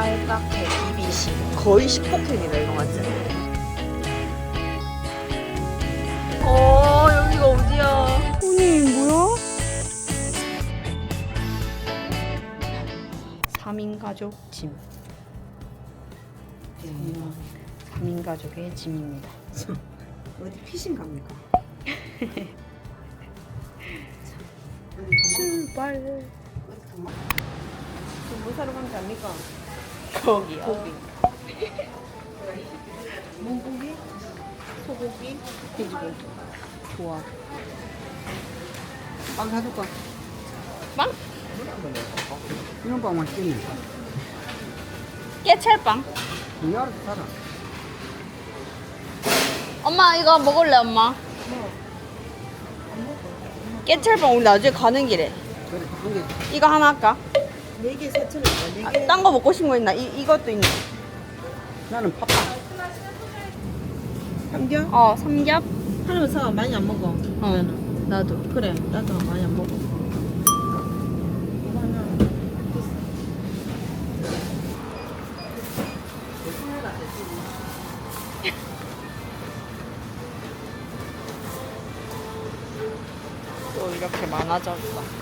알까케 이비시 거의 10포켓이다 이거 맞지? 어 여기가 어디야? 아니 뭐야? 3인 가족 짐 3인 가족의 짐입니다 어디 피신 갑니까? 출발 뭐 사러 가면 됩니까? 거기요 고기. 문고기? 소고기? 돼지고기. 좋아 빵 사줄까? 빵? 이런 빵 맛있겠네. 깨찰빵 이 알아서 사라. 엄마 이거 먹을래 엄마? 깨찰빵 우리 나중에 가는 길에 그래. 이거 하나 할까? 네개 사천 원. 아, 네 개. 딴 거 먹고 싶은 거 있나? 이, 이것도 있네 나는 팥빵. 삼겹? 어 삼겹 하나만 사. 많이 안 먹어. 어 나도 그래, 나도 많이 안 먹어. 이거 하나. 또 이렇게 많아졌다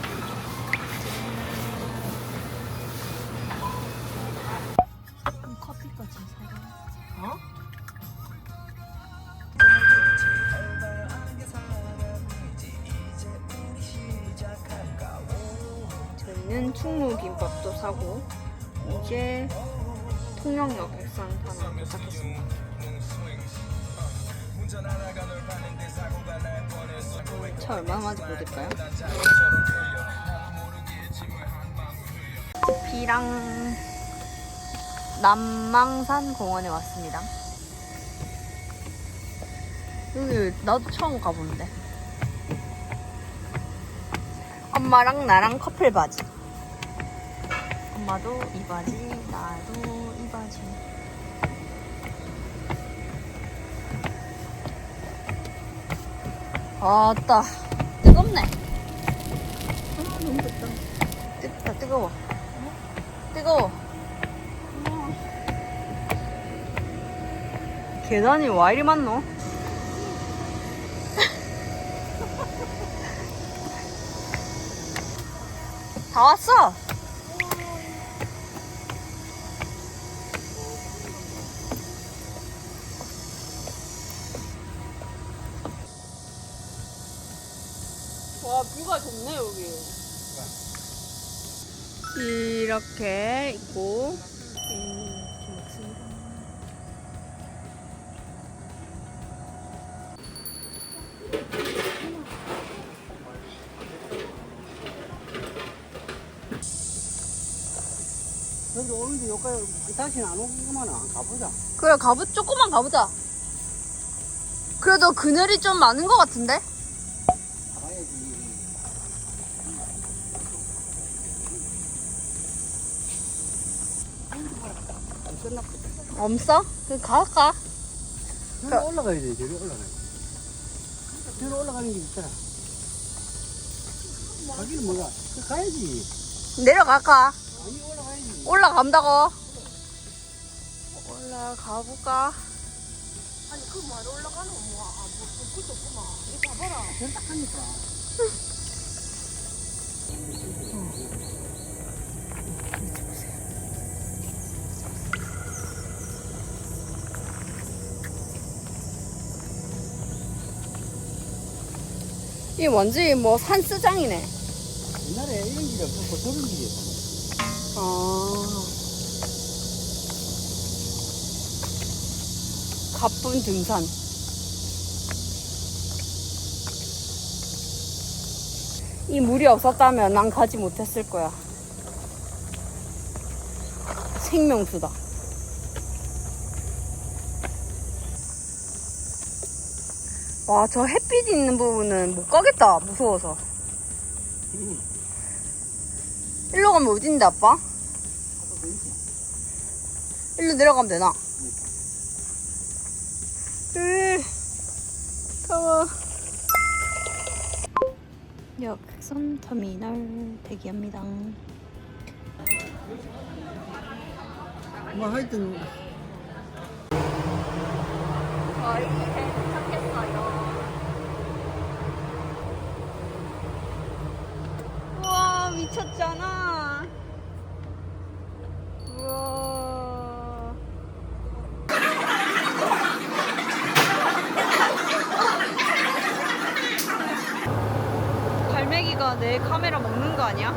남망산 공원에 왔습니다. 여기 나도 처음 가보는데. 엄마랑 나랑 커플 바지. 엄마도 이 바지, 나도 이 바지. 아따 뜨겁네. 아, 너무 덥다. 뜨겁다 뜨거워. 뜨거워. 계단이 와 이리 많노? 다 왔어. 와 뷰가 좋네 여기. 이렇게 있고 이렇게 먹습니다. 오는데 여기까지 다시는 안 오기만 한 가보자. 그래 가보 조금만 가보자. 그래도 그늘이 좀 많은 것 같은데? 가야지. 안 썼나 보다. 없어? 그 갈까? 저기 올라가야 돼, 저기 올라가야 돼. 저기 올라가는 게 있더라. 가기는 뭐가? 그 가야지. 내려갈까? 아니, 올라가야지. 올라간다고. 올라가 볼까? 아니 그 말 올라가는 뭐 아, 뭐 그것도 없구만. 이거 봐봐라. 하니까. 이게 완전히 뭐 산수장이네. 옛날에 이런 길이 없었고 저런 길이었어. 아. 가쁜 등산. 이 물이 없었다면 난 가지 못했을 거야. 생명수다. 와, 저 햇빛 있는 부분은 못 가겠다. 무서워서. 일로 가면 어딘데, 아빠? 일로 내려가면 되나? 으, 더워. 역선 터미널 대기합니다. 뭐 하여튼 저희 배 도착했어요. 우와 미쳤잖아. 우와. 갈매기가 내 카메라 먹는 거 아니야?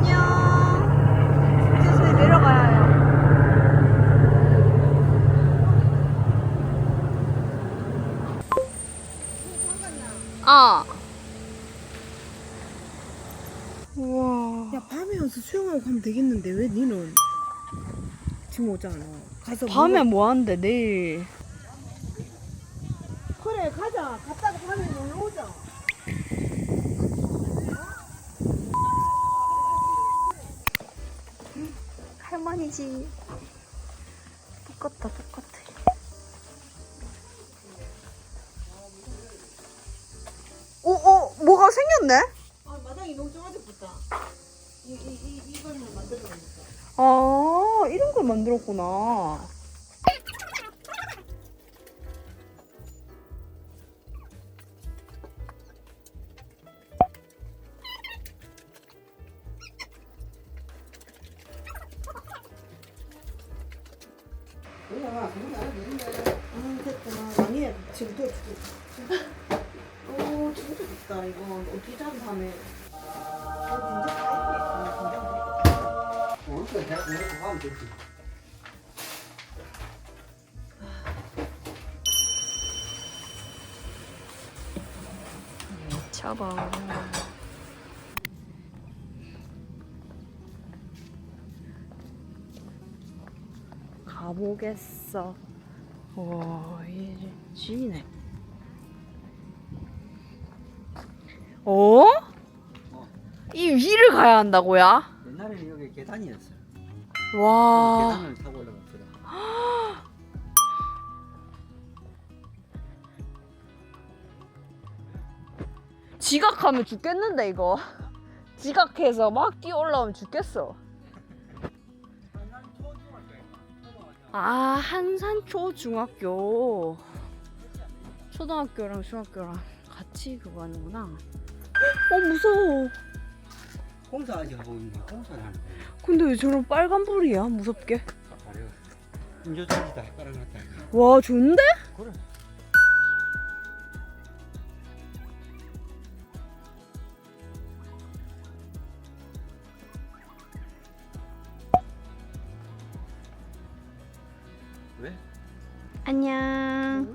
안녕. 이제 저희 내려가야 해요. 아. 우와. 야 밤에 와서 수영하고 가면 되겠는데 왜 니는 지금 오잖아 가서 밤에 뭐 하는데 내일? 그래 가자 갔다가 밤에 놀러 오자 할머니지. 똑같다, 똑같아. 오, 오, 뭐가 생겼네? 아 마당이 너무 좁아졌다 이, 이, 이, 이거는 만들어 아, 이런 걸 만들었구나. 가보겠어. 와, 이게 집이네. 어? 이 위를 가야 한다고야? 옛날에는 여기 계단이었어. 와. 계단을 타고 올라갔거든. 지각하면 죽겠는데 이거. 지각해서 막 뛰어 올라오면 죽겠어. 아 한산 초 중학교 초등학교랑 중학교랑 같이 그거 하는구나. 어 무서워. 공사 아직 하고 있는 거야. 공사를 하는 거야. 근데 왜 저런 빨간 불이야 무섭게? 가려. 인조줄이 다 깔아놨다. 와 좋은데? 그래. 안녕.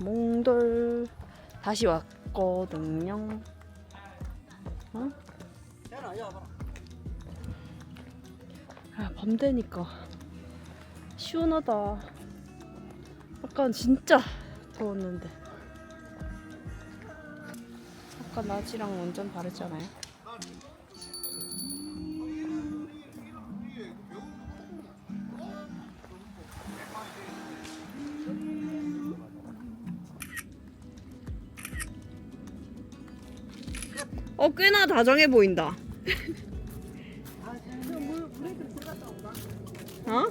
몽돌 다시 왔거든요. 야 봐라. 아, 밤 되니까 시원하다. 아까 진짜 더웠는데. 아까 낮이랑 완전 다르잖아요. 다정해 보인다. 어?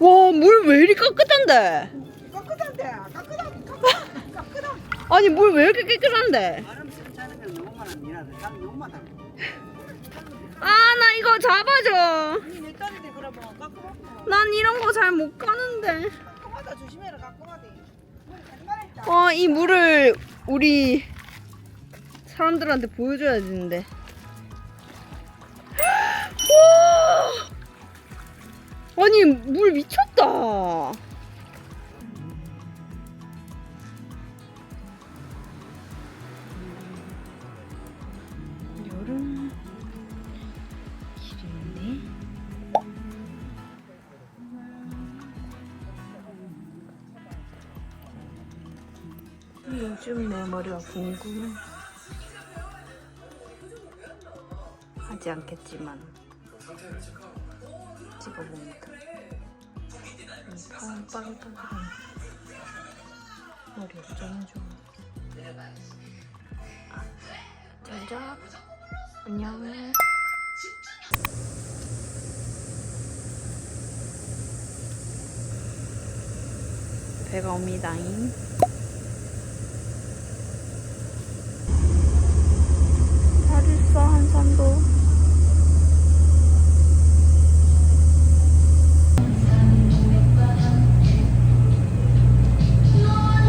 와, 물 왜 이리 깨끗한데? 깨끗한데 깨끗한 깨끗한 아니, 물 왜 이렇게 깨끗한데? 아, 나 이거 잡아줘. 난 이런 거 잘 못 가는데. 어, 이 물을 우리 사람들한테 보여줘야 되는데. 아니, 물 미쳤다. 요즘 내 머리가 궁금해. 하지 않겠지만 찍어봅니다. 음, 빠글빠글한 머리 어쩌면 좋아. 아, 잘자. 안녕. 배가 옵니다잉. 잘 있어 한산도.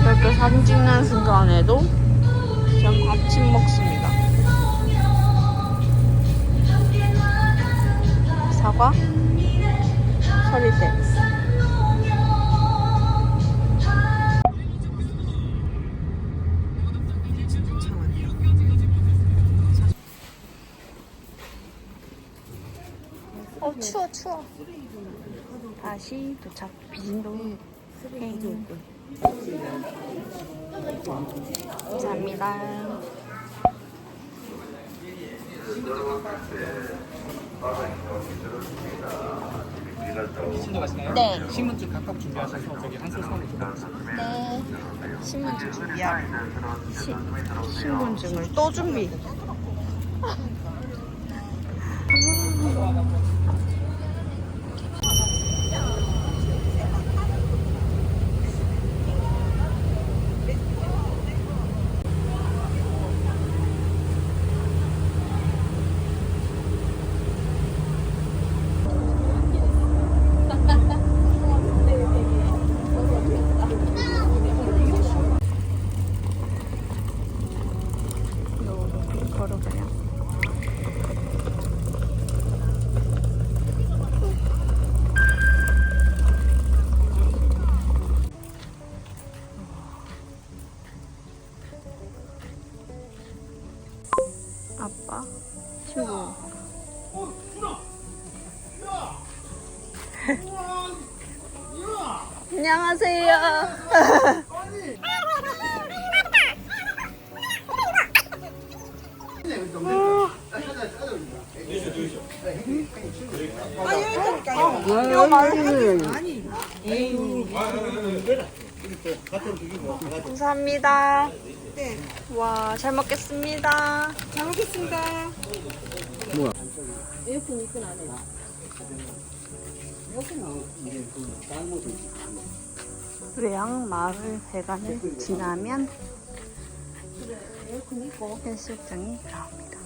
이렇게 사진 찍는 순간에도 그냥 밥침 먹습니다. 사과, 서리대. 추워 추워. 다시 도착 비진도 행. 감사합니다. 네. 신분증 각각 준비하셔서 저기 사원에 좀 네. 신분증 준비하고 시, 신분증을 또 준비. 이거 말고. 감사합니다. 네. 와, 잘 먹겠습니다. 잘 먹겠습니다. 뭐야? 의양 마을 회관을 지나면 해수욕장이 나옵니다.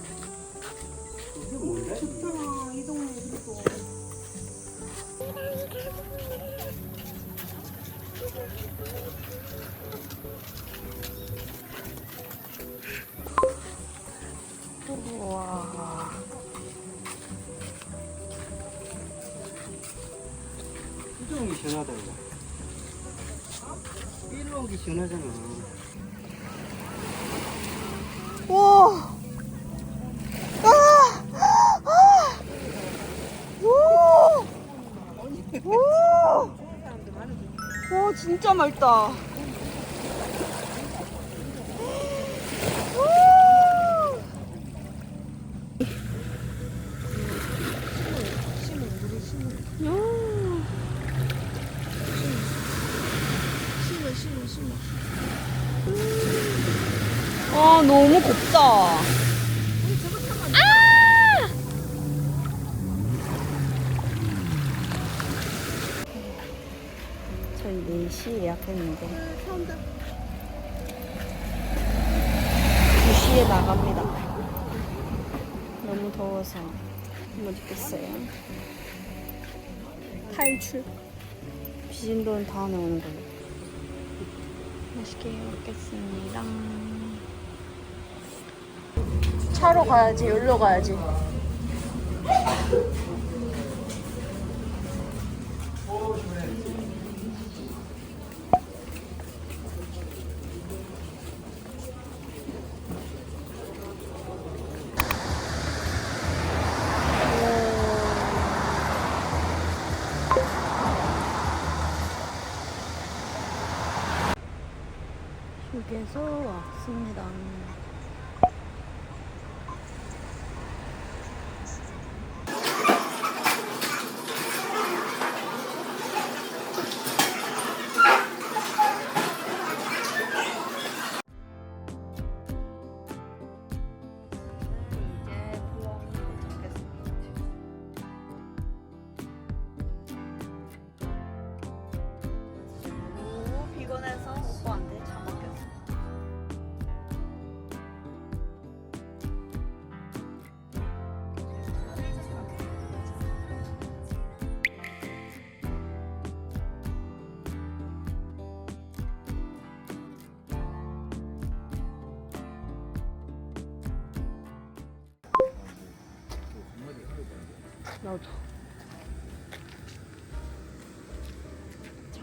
우와. 이쪽 오기 시원하다 이거 일로 오기 시원하잖아 와. 아! 아! 오! 오! 와, 진짜 맑다. 오! 야. 아 너무 곱다. 아! 저희 4시 예약했는데 2시에 나갑니다. 너무 더워서 못 있겠어요. 탈출. 비진도는 다음에 오는 걸로. 맛있게 먹겠습니다. 차로 가야지, 여기로 가야지.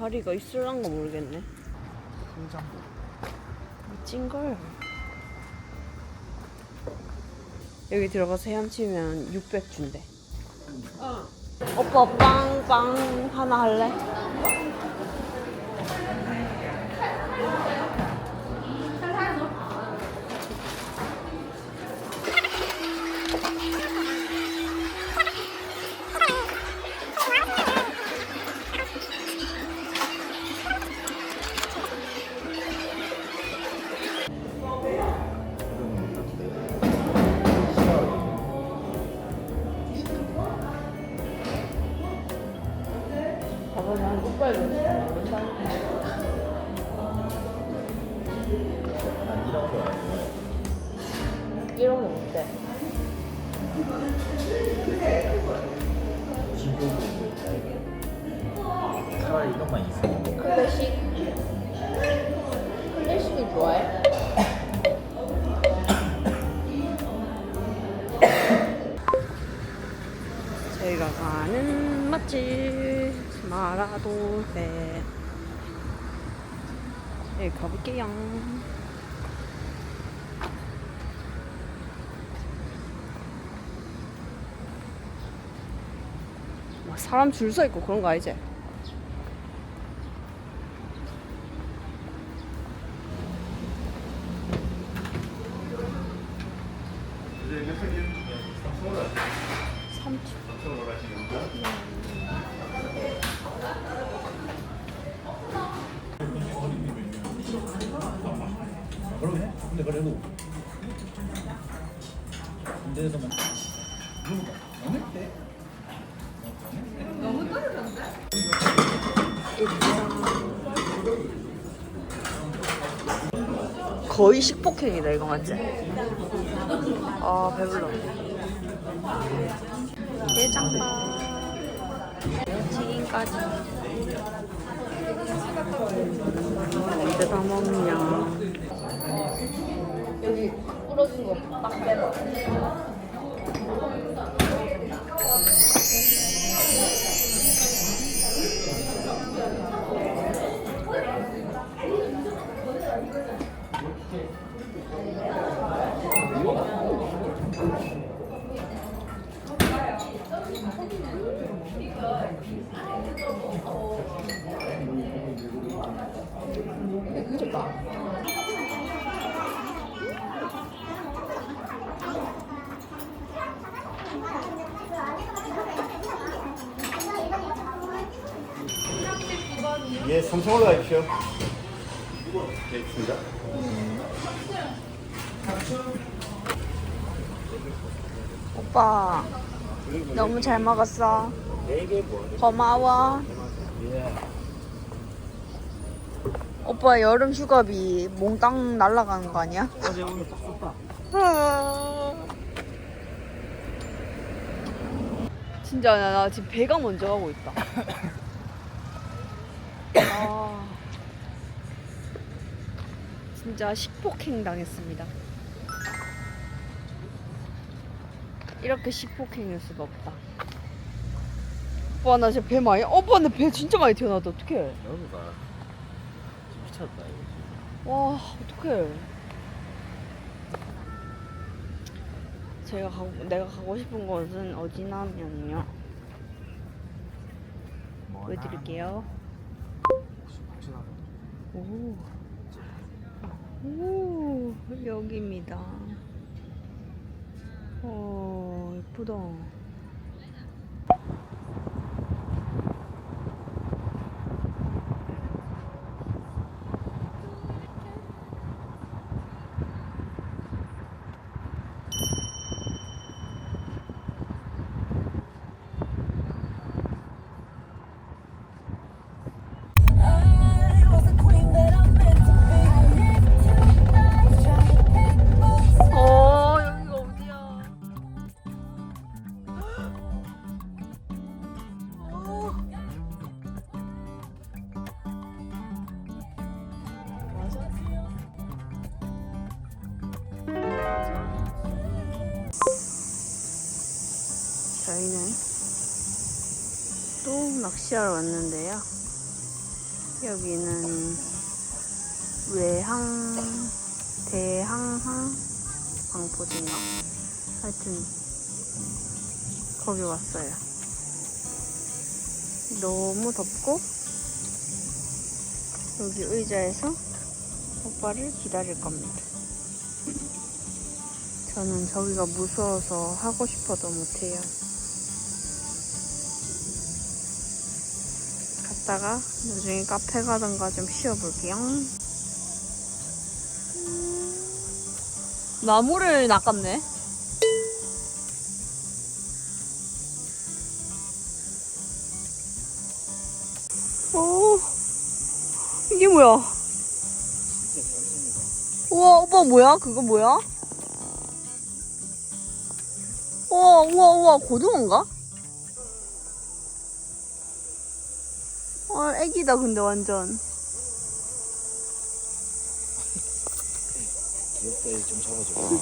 자리가 있을란가 모르겠네. 멋진 걸. 여기 들어가서 헤엄치면 600 준대. 오빠 빵빵 하나 할래? 이런 거 어때? 차라리 이것만 있어. 클래식 클래식을 좋아해? 저희가 가는 맛집 마라도세 여기 가볼게요 막 사람 줄 서 있고 그런 거 아니지? 삼촌 그러네. 근데 그래도 근데도 거의 식폭행이다 이거 맞지? 아 배불러. 내장밥. 튀김까지. 언제 다 먹냐? 여기 부러진 거딱 빼봐 예, 삼성 올라가십시오. 네, 있습니다. 오빠 너무 잘 먹었어? 고마워 예. 오빠 여름 휴가비 몽땅 날라가는 거 아니야? 어제 오늘 딱 썼다. 진짜 나, 나 지금 배가 먼저 가고 있다. 진짜 식폭행 당했습니다. 이렇게 식폭행일 수가 없다. 오빠 나 진짜 배 많이 오빠 내배 진짜 많이 튀어나왔다. 어떡해. 여기가? 미쳤다 이거. 와 어떡해. 제가 가고, 내가 가고 싶은 곳은 어디냐면요. 보여드릴게요. 오 오, 여기입니다. 어, 예쁘다. 낚시하러 왔는데요. 여기는 외항, 대항항 광포인가 하여튼 거기 왔어요. 너무 덥고 여기 의자에서 오빠를 기다릴 겁니다. 저는 저기가 무서워서 하고 싶어도 못해요. 갔다가 나중에 카페 가든가 좀 쉬어볼게요. 나무를 낚았네. 오, 이게 뭐야? 우와, 오빠 뭐야? 그거 뭐야? 우와, 우와, 우와, 고등어인가? 아, 애기다, 근데 완전. 귀엽다, 이좀 잡아줘.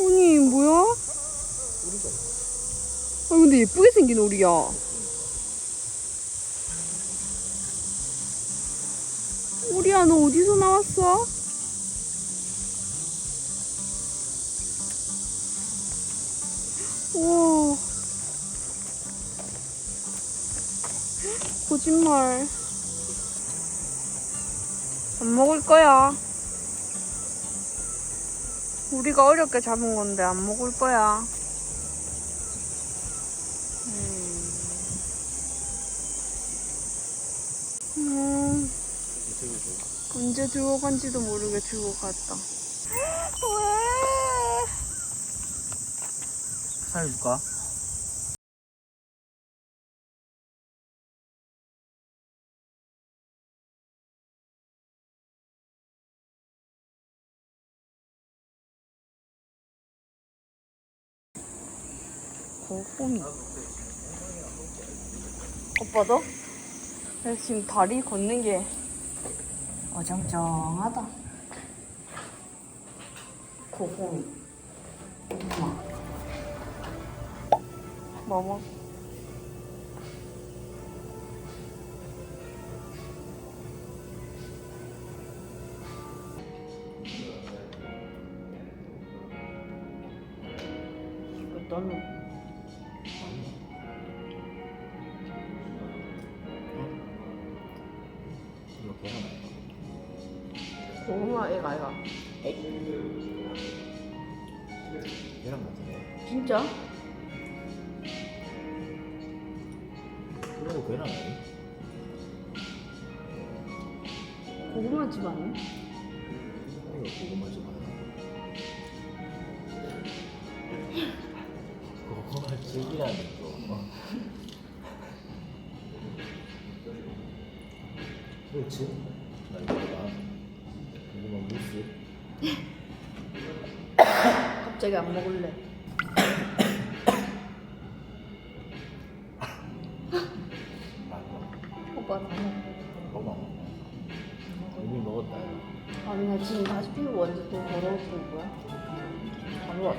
아니, 뭐야? 아, 근데 예쁘게 생긴 오리야. 오리야, 너 어디서 나왔어? 우와. 거짓말. 안 먹을 거야. 우리가 어렵게 잡은 건데 안 먹을 거야. 음, 언제 들고 간지도 모르게 들고 갔다. 왜? 살려줄까? 고홈이. 오빠도? 나 지금 다리 걷는 게 어정쩡하다. 고홈이. 엄마. 뭐뭐? 이거 너는 고구마 애가 아이가 계란 같은데. 진짜? 그러고 계란 아니? 고구마 집 아니야? 갑자기 안 먹을래. 오빠 다 먹어 먹어. 이미 먹었다. 아니 나 지금 다시 피부 완전 또 더러워지는 거야? 안 왔어.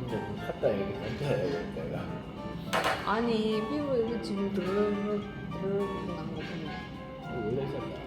근데 그 갔다 여기 던져야 되니까. 아니 피부 이렇게 지금 드르르르 드르르 난거 보면 원래 있었다.